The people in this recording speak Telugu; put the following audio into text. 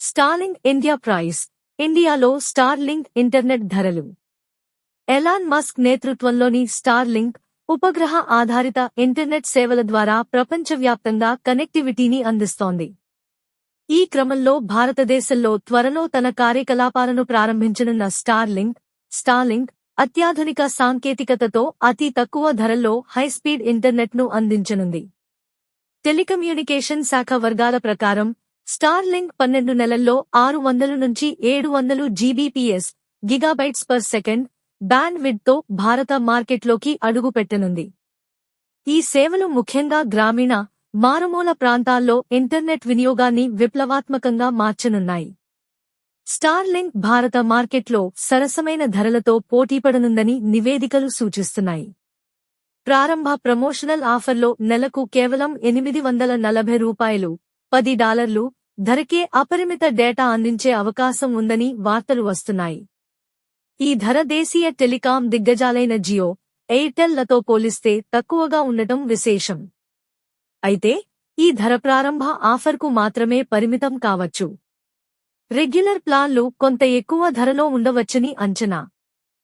స్టార్లింగ్ ఇండియా ప్రైస్ ఇండియాలో స్టార్లింగ్ ఇంటర్నెట్ ధరలు. ఎలాన్ మస్క్ నేతృత్వంలోని స్టార్లింక్ ఉపగ్రహ ఆధారిత ఇంటర్నెట్ సేవల ద్వారా ప్రపంచవ్యాప్తంగా కనెక్టివిటీని అందిస్తోంది. ఈ క్రమంలో భారతదేశంలో త్వరలో తన కార్యకలాపాలను ప్రారంభించనున్న స్టార్లింక్ స్టార్లింక్ అత్యాధునిక సాంకేతికతతో అతి తక్కువ ధరల్లో హైస్పీడ్ ఇంటర్నెట్ను అందించనుంది. టెలికమ్యూనికేషన్ శాఖ వర్గాల ప్రకారం స్టార్లింక్ పన్నెండు నెలల్లో ఆరు వందలు నుంచి ఏడు వందలు Gbps gigabytes per second band విడ్తో భారత మార్కెట్లోకి అడుగుపెట్టనుంది ఈ సేవలు ముఖ్యంగా గ్రామీణ మారుమూల ప్రాంతాల్లో ఇంటర్నెట్ వినియోగాన్ని విప్లవాత్మకంగా మార్చనున్నాయి. స్టార్లింక్ భారత మార్కెట్లో సరసమైన ధరలతో పోటీపడనుందని నివేదికలు సూచిస్తున్నాయి. ప్రారంభ ప్రమోషనల్ ఆఫర్లో నెలకు కేవలం ఎనిమిది వందల నలభై రూపాయలు పది డాలర్లు ధరకే అపరిమిత డేటా అందించే అవకాశం ఉందని వార్తలు వస్తున్నాయి. ఈ ధర దేశీయ టెలికాం దిగ్గజాలైన జియో ఎయిర్టెల్లతో పోలిస్తే తక్కువగా ఉండటం విశేషం. అయితే ఈ ధర ప్రారంభ ఆఫర్కు మాత్రమే పరిమితం కావచ్చు. రెగ్యులర్ ప్లాన్లు కొంత ఎక్కువ ధరలో ఉండవచ్చని అంచనా.